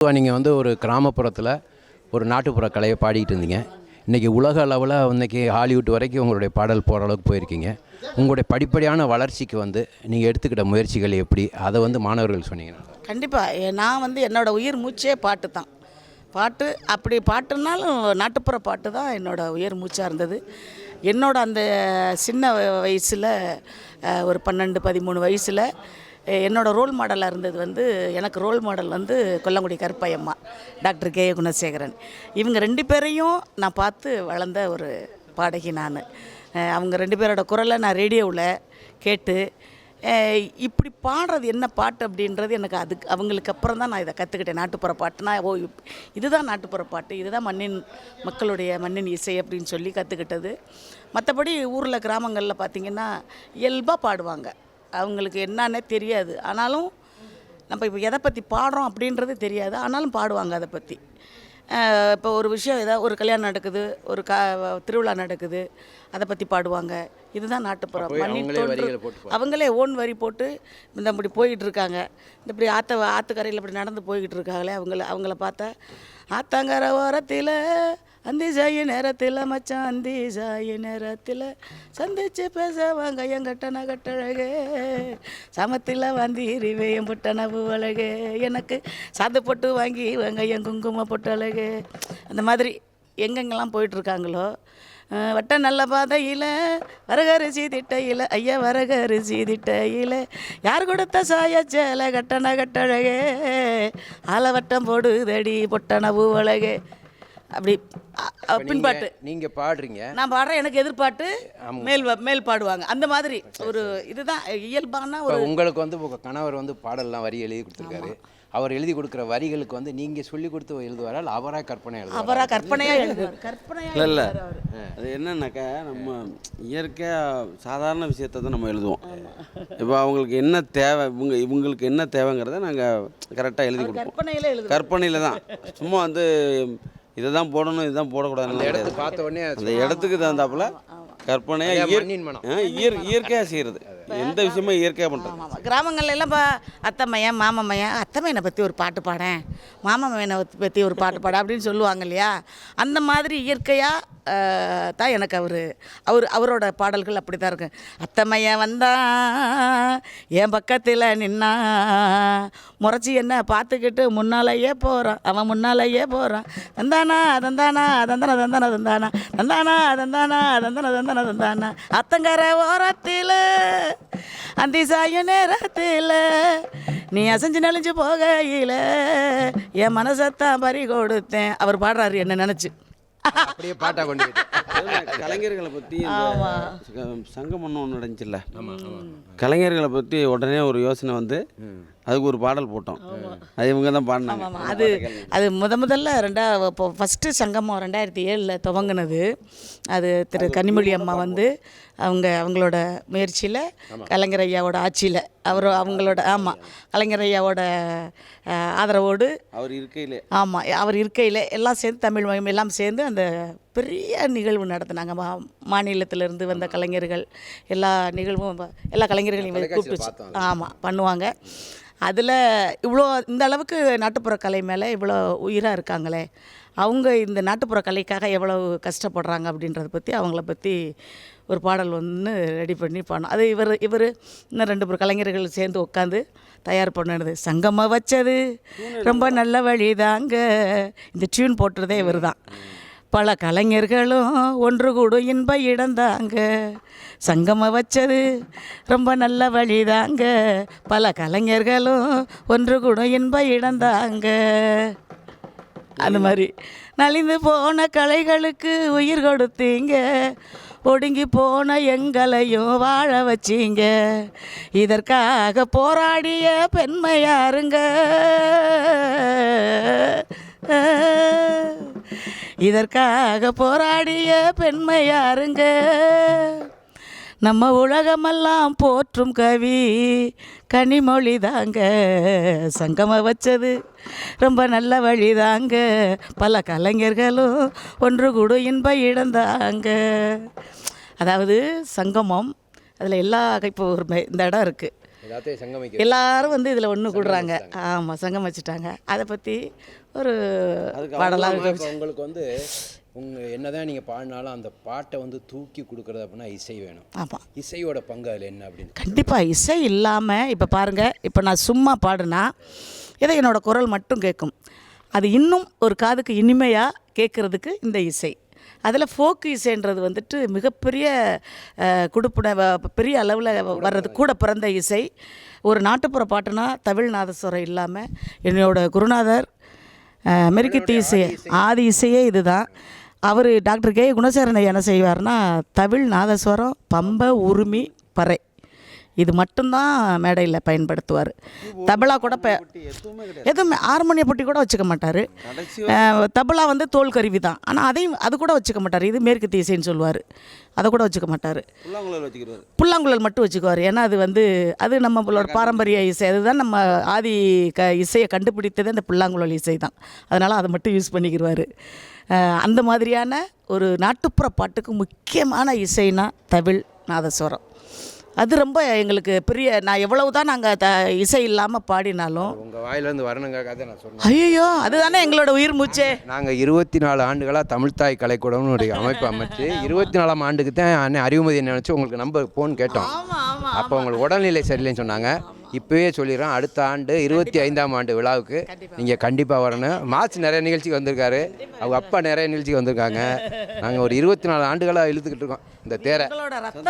பொதுவாக நீங்கள் வந்து ஒரு கிராமப்புறத்தில் ஒரு நாட்டுப்புற கலையை பாடிக்கிட்டு இருந்தீங்க. இன்றைக்கி உலக அளவில் இன்றைக்கி ஹாலிவுட் வரைக்கும் உங்களுடைய பாடல் போகிற அளவுக்கு போயிருக்கீங்க. உங்களுடைய படிப்படியான வளர்ச்சிக்கு வந்து நீங்கள் எடுத்துக்கிட்ட முயற்சிகள் எப்படி? அதை வந்து மாணவர்கள் சொன்னீங்கன்னா கண்டிப்பாக நான் வந்து என்னோடய உயிர் மூச்சே பாட்டு தான். பாட்டு அப்படி பாட்டுனாலும் நாட்டுப்புற பாட்டு தான் என்னோடய உயிர் மூச்சாக இருந்தது. என்னோட அந்த சின்ன வயசில் ஒரு பன்னெண்டு பதிமூணு வயசில் என்னோட ரோல் மாடலாக இருந்தது வந்து எனக்கு ரோல் மாடல் வந்து கொல்லங்குடி கருப்பையம்மா டாக்டர் கே குணசேகரன். இவங்க ரெண்டு பேரையும் நான் பார்த்து வளர்ந்த ஒரு பாடகி நான். அவங்க ரெண்டு பேரோட குரலை நான் ரேடியோவில் கேட்டு இப்படி பாடுறது என்ன பாட்டு அப்படின்றது எனக்கு அதுக்கு அவங்களுக்கு அப்புறம் தான் நான் இதை கற்றுக்கிட்டேன் நாட்டுப்புற பாட்டுனா ஓ இதுதான் நாட்டுப்புற பாட்டு இதுதான் மண்ணின் மக்களுடைய மண்ணின் இசை அப்படின்னு சொல்லி கற்றுக்கிட்டது மற்றபடி ஊரில் கிராமங்களில் பார்த்திங்கன்னா இயல்பாக பாடுவாங்க. அவங்களுக்கு என்னன்னே தெரியாது. ஆனாலும் நம்ம இப்போ எதை பற்றி பாடுறோம் அப்படின்றது தெரியாது. ஆனாலும் பாடுவாங்க அதை பற்றி இப்போ ஒரு விஷயம் ஏதாவது ஒரு கல்யாணம் நடக்குது ஒரு க திருவிழா நடக்குது அதை பற்றி பாடுவாங்க. இதுதான் நாட்டுப்புறம். மண்ணின் அவங்களே ஓன் வரி போட்டு இந்த இப்படி போய்கிட்டு இருக்காங்க. இந்த இப்படி ஆற்ற ஆற்றுக்கரையில் இப்படி நடந்து போய்கிட்டு இருக்காங்களே அவங்கள அவங்கள பார்த்தா ஆத்தாங்கர ஓரத்தில் அந்தி சாய நேரத்தில் மச்சான் அந்தி சாய நேரத்தில் சந்திச்சு பேச வாங்க என் கட்டண கட்டழகே. சமத்தில் வந்தீரி என் புட்டன பூவழகே. எனக்கு சாந்து பொட்டு வாங்கி வாங்க என் குங்கும பொட்டழகே. அந்த மாதிரி எங்கெங்கெல்லாம் போயிட்டுருக்காங்களோ வட்ட நல்ல பாதையில் வரகரிசி திட்டையில் ஐயா வரகரிசி திட்டையில் யார் கொடுத்த சாய சேலை கட்டண கட்டழகே. ஆலவட்டம் போடுதடி பொட்டன பூவழகே. அப்படி பின்பாட்டு. நீங்கள் பாடுறீங்க. நான் பாடுறேன் எனக்கு எதிர்பாட்டு மேல் வ- மேல் பாடுவாங்க. அந்த மாதிரி ஒரு இதுதான் இயல்பான ஒரு உங்களுக்கு வந்து உங்கள் கணவர் வந்து பாடல்லாம் வரி எழுதி கொடுத்துருக்காரு. அவர் எழுதி கொடுக்குற வரிகளுக்கு வந்து நீங்கள் சொல்லி கொடுத்து எழுதுவாரா இல்லை அவராக கற்பனை எழுதுவாரா? அவரா கற்பனையா எழுதுவார். கற்பனையா இல்லை அவரு. அது என்னன்னாக்கா நம்ம இயற்கையாக சாதாரண விஷயத்தை தான் நம்ம எழுதுவோம். இப்போ அவங்களுக்கு என்ன தேவை இவங்க இவங்களுக்கு என்ன தேவைங்கிறத நாங்கள் கரெக்டாக எழுதி கொடுப்போம். கற்பனையில் தான். சும்மா வந்து இதை தான் போடணும் இதுதான் போடக்கூடாது அந்த இடத்துக்கு பார்த்த உடனே அந்த இடத்துக்கு தகுந்தாப்புல கற்பனையாக இயற்கையாக செய்கிறது எந்த விஷயமும் இயற்கையாக பண்ணுறது ஆமாம் கிராமங்கள்ல எல்லாம் இப்போ அத்தை மையன் மையன் அத்தை மையனை பற்றி ஒரு பாட்டு பாடேன். மாமன் மையனை பற்றி ஒரு பாட்டு பாட அப்படின்னு சொல்லுவாங்க இல்லையா? அந்த மாதிரி இயற்கையாக தான் எனக்கு அவர் அவர் அவரோட பாடல்கள் அப்படி தான் இருக்கு அத்தை மையன் வந்தா என் பக்கத்தில் நின்னா முறைச்சி என்ன பார்த்துக்கிட்டு முன்னாலேயே போகிறான் அவன் முன்னாலேயே போகிறான் தந்தானா தந்தானா தந்தானா தந்தானா தந்தானா. தந்தானா தந்தானா தந்தானா தந்தானா தந்தானா. அத்தங்கர ஓரத்தில் அந்தி சாய நேரத்தில் நீ அசைஞ்சு நெளிஞ்சு போகையில் என் மனசத்தான் பறி கொடுத்தேன் அவர் பாடுறாரு என்ன நினச்சி. அப்படியே பாட்டாக கொண்டு. கலைஞர்களை பற்றி சங்கமன்னு ஒன்று நடந்துச்சுல்ல. கலைஞர்களை பற்றி உடனே ஒரு யோசனை வந்து அதுக்கு ஒரு பாடல் போட்டோம். அது இவங்க தான் பாடினாங்க அது அது முத முதல்ல ரெண்டா இப்போ ஃபஸ்ட்டு சங்கமம் ரெண்டாயிரத்தி ஏழில் துவங்குனது. அது திரு கனிமொழி அம்மா வந்து அவங்க அவங்களோட முயற்சியில் கலைஞர் ஐயாவோட ஆட்சியில் அவர் அவங்களோட ஆமாம் கலைஞர் ஐயாவோட ஆதரவோடு அவர் இருக்கையிலே. ஆமாம் அவர் இருக்கையில் எல்லாம் சேர்ந்து தமிழ் மயம் எல்லாம் சேர்ந்து அந்த பெரிய நிகழ்வு நடத்தினாங்க. மா மாநிலத்திலிருந்து வந்த கலைஞர்கள் எல்லா நிகழ்வும் எல்லா கலைஞர்களையும் கூப்பிட்டு ஆமாம் பண்ணுவாங்க. அதில் இவ்வளோ இந்த அளவுக்கு நாட்டுப்புற கலை மேலே இவ்வளோ உயிராக இருக்காங்களே அவங்க இந்த நாட்டுப்புற கலைக்காக எவ்வளவு கஷ்டப்படுறாங்க அப்படின்றத பற்றி அவங்கள பற்றி ஒரு பாடல் ஒன்று ரெடி பண்ணி பாடணும். அது இவர் இவர் இன்னும் ரெண்டு பேர் கலைஞர்கள் சேர்ந்து உட்காந்து தயார் பண்ணினது. சங்கம வச்சது ரொம்ப நல்ல வழிதாங்க. இந்த டியூன் போட்டுறதே இவர் தான் பல கலைஞர்களும் ஒன்று கூடும் இன்ப இடந்தாங்க. சங்கம வச்சது ரொம்ப நல்ல வழிதாங்க. பல கலைஞர்களும் ஒன்று கூடும் இன்ப இடந்தாங்க. அந்த மாதிரி நலிந்து போன கலைகளுக்கு உயிர் கொடுத்தீங்க. ஒடுங்கி போன எங்களையும் வாழ வச்சிங்க. இதற்காக போராடிய பெண்மையாருங்க இதற்காக போராடிய பெண்மையாருங்க நம்ம உலகமெல்லாம் போற்றும் கவி கனிமொழி தாங்க. சங்கம வச்சது ரொம்ப நல்ல வழி தாங்க. பல கலைஞர்களும் ஒன்று கூட இன்ப இடந்தாங்க அதாவது சங்கமம் அதில் எல்லா இப்போ ஒரு இந்த இடம் இருக்குது எல்லாரும் வந்து இதில் ஒன்று கூடுறாங்க. ஆமாம் சங்கம் வச்சுட்டாங்க அதை பற்றி ஒரு பாடலாக உங்களுக்கு வந்து உங்கள் என்னதான் நீங்கள் பாடினாலும் அந்த பாட்டை வந்து தூக்கி கொடுக்குறது அப்படின்னா இசை வேணும். ஆமாம் இசையோட பங்கு அதில் என்ன அப்படின்னு? கண்டிப்பாக இசை இல்லாமல் இப்போ பாருங்கள் இப்போ நான் சும்மா பாடுனா ஏதோ என்னோடய குரல் மட்டும் கேட்கும். அது இன்னும் ஒரு காதுக்கு இனிமையாக கேட்குறதுக்கு இந்த இசை. அதில் ஃபோக்கு இசைன்றது வந்துட்டு மிகப்பெரிய வ- பெரிய அளவில் வர்றது கூட பிறந்த இசை. ஒரு நாட்டுப்புற பாட்டுனா தமிழ் நாதஸ்வரம் இல்லாமல் என்னோட குருநாதர் அஹ், மெருக்கிட்டு இசை. ஆதி இசையே இதுதான். அவர் டாக்டர் கே குணசேகரன் என்ன செய்வார்னா தமிழ் நாதஸ்வரம் பம்பை உருமி பறை. இது மட்டும்தான் மேடையில் பயன்படுத்துவார். தபலா கூட ப எதுவுமே ஹார்மோனிய பொட்டி கூட வச்சுக்க மாட்டார். தபலா வந்து தோல் கருவி தான். ஆனால் அதையும் அது கூட வச்சுக்க மாட்டார். இது மேற்கு இசைன்னு சொல்லுவார். அதை கூட வச்சுக்க மாட்டார். புல்லாங்குழல் மட்டும் வச்சுக்குவார். ஏன்னா அது வந்து அது நம்மளோட பாரம்பரிய இசை. அதுதான் நம்ம ஆதி க இசையை கண்டுபிடித்ததே அந்த புல்லாங்குழல் இசை தான். அதனால் அதை மட்டும் யூஸ் பண்ணிக்கிடுவார் அந்த மாதிரியான ஒரு நாட்டுப்புற பாட்டுக்கு முக்கியமான இசைனா தமிழ் நாதஸ்வரம். அது ரொம்ப எங்களுக்கு பெரிய நான் எவ்வளவு தான் நாங்கள் த இசை இல்லாமல் பாடினாலும். உங்கள் வாயிலேருந்து வரணுங்காக தான் நான் சொன்னேன். ஐயோ அதுதானே எங்களோட உயிர் மூச்சே. நாங்கள் இருபத்தி நாலு ஆண்டுகளாக தமிழ்தாய் கலைக்கூடம்னு ஒரு அமைப்பு அமைச்சு இருபத்தி நாலாம் ஆண்டுக்கு தான் அண்ணன் அறிவுமதி நினச்சி உங்களுக்கு நம்பர் ஃபோன் கேட்டோம். அப்போ உங்களுக்கு உடல்நிலை சரியில்லைன்னு சொன்னாங்க. இப்போவே சொல்லிடுறோம் அடுத்த ஆண்டு இருபத்தி ஐந்தாம் ஆண்டு விழாவுக்கு நீங்கள் கண்டிப்பாக வரணும். மார்ச் நிறைய நிகழ்ச்சிக்கு வந்திருக்காரு. அவங்க அப்பா நிறைய நிகழ்ச்சிக்கு வந்திருக்காங்க. நாங்கள் ஒரு இருபத்தி நாலு ஆண்டுகளாக இழுத்துக்கிட்டு இருக்கோம் இந்த தேரை.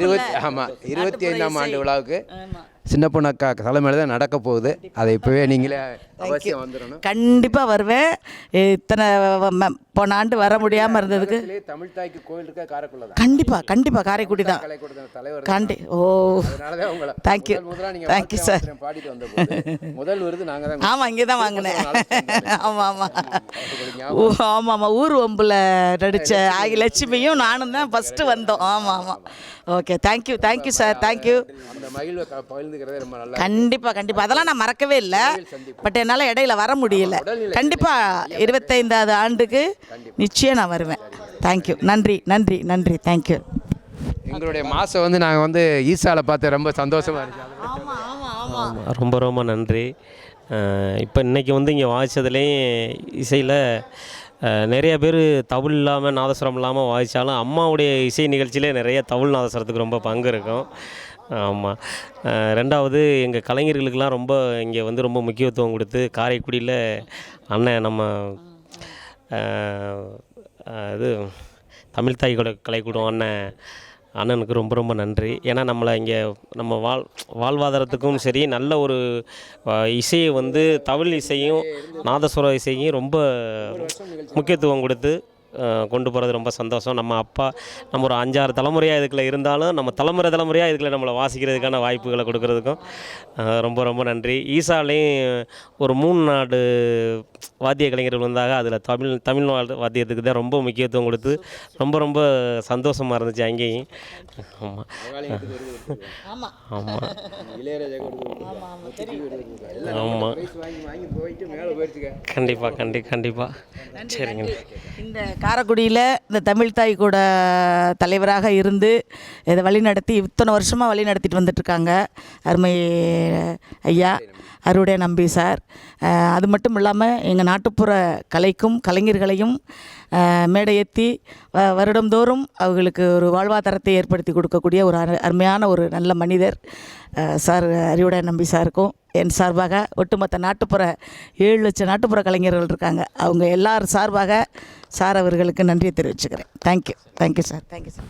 இருபத்தி ஆமாம் இருபத்தி ஐந்தாம் ஆண்டு விழாவுக்கு சின்ன பொண்ணக்கா தலைமையில் தான் நடக்க போகுது. அதை இப்போவே நீங்களே அவசியம் வந்துடணும். கண்டிப்பாக வருவேன். இத்தனை போன ஆண்டு வர முடியாமல் இருந்ததுக்கு. தமிழ் தாய்க்கு கோயில் இருக்க? காரைக்குள்ள தான். கண்டிப்பாக கண்டிப்பாக காரைக்குடி தான். தலைவர் கண்டி ஓ. Thank you thank you sir பாடிட்டு வந்த முதல் விருது நாங்க தான் ஆமாம் இங்கே தான் வாங்கினேன். ஆமாம் ஆமாம் ஆமாம் ஆமாம் ஊர் ஒம்பில் நடித்த ஆகி லட்சுமியும் நானும் தான் ஃபஸ்ட்டு வந்தோம். ஆமாம் ஆமாம் okay thank you thank you sir thank you கண்டிப்பாக கண்டிப்பாக அதெல்லாம் நான் மறக்கவே இல்லை. பட் என்னால் இடையில வர முடியல. கண்டிப்பாக இருபத்தைந்தாவது ஆண்டுக்கு நிச்சயம் நான் வருவேன். தேங்க்யூ நன்றி நன்றி நன்றி. தேங்க்யூ எங்களுடைய மாசம் வந்து நாங்க வந்து ஈசால பார்த்து ரொம்ப சந்தோஷமா இருக்கு ஆமாம் ஆமாம் ஆமாம் ஆமாம் ரொம்ப ரொம்ப நன்றி. இப்போ இன்றைக்கி வந்து இங்கே வாசித்ததுலேயும் இசையில் நிறைய பேர் தவுள் இல்லாமல் நாதஸ்வரம் இல்லாமல் வாசித்தாலும் அம்மாவுடைய இசை நிகழ்ச்சியிலே நிறைய தவுள் நாதஸ்வரத்துக்கு ரொம்ப பங்கு இருக்கும். ஆமாம் ரெண்டாவது எங்கள் கலைஞர்களுக்கெல்லாம் ரொம்ப இங்கே வந்து ரொம்ப முக்கியத்துவம் கொடுத்து காரைக்குடியில் அண்ணன் நம்ம இது தமிழ் தாய் கூட கலைக்கூடம் அண்ணன் அண்ணனுக்கு ரொம்ப ரொம்ப நன்றி. ஏன்னா நம்மளை இங்கே நம்ம வாழ் வாழ்வாதாரத்துக்கும் சரி நல்ல ஒரு இசையை வந்து தமிழ் இசையும் நாதஸ்வர இசையும் ரொம்ப முக்கியத்துவம் கொடுத்து கொண்டு போகிறது ரொம்ப சந்தோஷம். நம்ம அப்பா நம்ம ஒரு அஞ்சாறு தலைமுறையாக இதுக்குள்ள இருந்தாலும் நம்ம தலைமுறை தலைமுறையாக இதுக்குள்ள நம்மளை வாசிக்கிறதுக்கான வாய்ப்புகளை கொடுக்கறதுக்கும் ரொம்ப ரொம்ப நன்றி. ஈசாலையும் ஒரு மூணு நாடு வாத்திய கலைஞர்கள் வந்தாங்க. அதில் தமிழ் தமிழ் வா- வாத்தியத்துக்கு தான் ரொம்ப முக்கியத்துவம் கொடுத்து ரொம்ப ரொம்ப சந்தோஷமாக இருந்துச்சு அங்கேயும். ஆமாம் ஆமாம் ஆமாம் ஆமாம் வாங்கி வாங்கி போயிட்டு மேலே போயிடுச்சுக்க கண்டிப்பாக கண்டி கண்டிப்பாக சரிங்க. இந்த காரைக்குடியில் இந்த தமிழ் தாய் கூட தலைவராக இருந்து இதை வழிநடத்தி இத்தனை வருஷமாக வழி நடத்திட்டு வந்துட்டுருக்காங்க. அருமை ஐயா அருடைய நம்பி சார். அது மட்டும் இல்லாமல் எங்கள் நாட்டுப்புற கலைக்கும் கலைஞர்களையும் மேடையேற்றி வ- வருடந்தோறும் அவர்களுக்கு ஒரு வாழ்வாதாரத்தை ஏற்படுத்தி கொடுக்கக்கூடிய ஒரு அரு- அருமையான ஒரு நல்ல மனிதர் சார் அறிவுடைய நம்பி சாருக்கும். என் சார்பாக ஒட்டுமொத்த நாட்டுப்புற ஏழு லட்சம் நாட்டுப்புற கலைஞர்கள் இருக்காங்க. அவங்க எல்லார் சார்பாக சார் அவர்களுக்கு நன்றியை தெரிவிச்சுக்கிறேன். Thank you thank you sir thank you sir